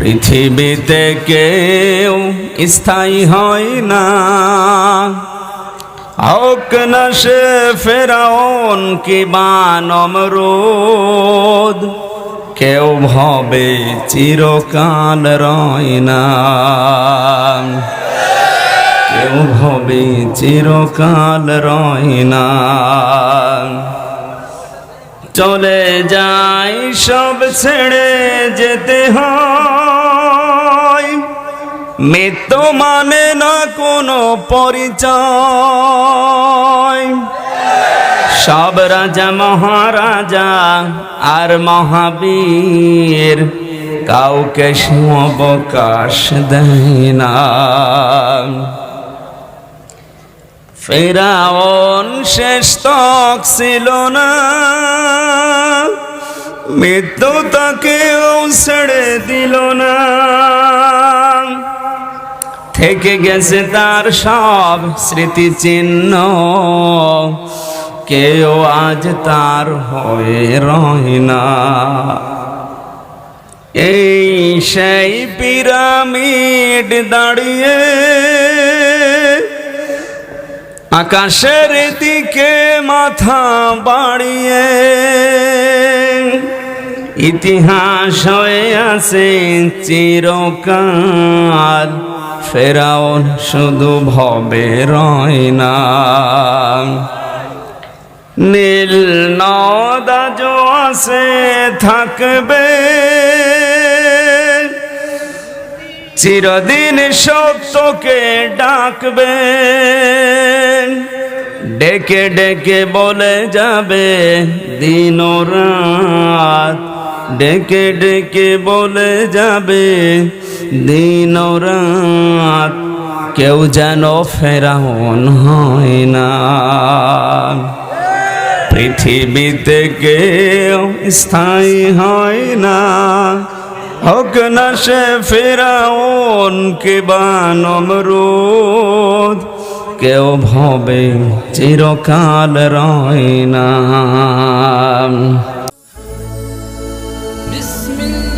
পৃথিবীতে কেউ স্থায়ী হয় না। হোক না সে ফেরাউন কি নমরুদ। কেউ ভবে চিরকাল রয় না। কেউ ভবে চিরকাল রয় না। চলে যাই সব ছেড়ে যেতে হয়। মৃত্যু মানে না কোনো পরিচয়। সব রাজা, মহারাজা আর মহাবীর কাউকে অবকাশ দেয় না। ফেরাউন শেষ তক ছিল না, মৃত্যু তাকেও থেকে গেছে তার সব স্মৃতিচিহ্ন। কেউ আজ তার হয়ে রয় না। এই সেই পিরামিড দাঁড়িয়ে আকাশের দিকে মাথা বাড়িয়ে ইতিহাস হয়ে আছে চিরকাল। ফেরাউন শুধু ভবে রয় না। নীল নদাজ আছে থাকবে। চিরদিন সত্যকে ডাকবে। ডেকে ডেকে বলে যাবে দিন রাত ডেকে ডেকে বলে যাবে দিন রাত কেউ যেন ফেরাউন হয় না। পৃথিবীতে কেউ স্থায়ী হয় না। হোক না সে ফেরাউন কে বানমরুদ কেউ ভবে চিরকাল রয় না। বিসমিল্লাহ।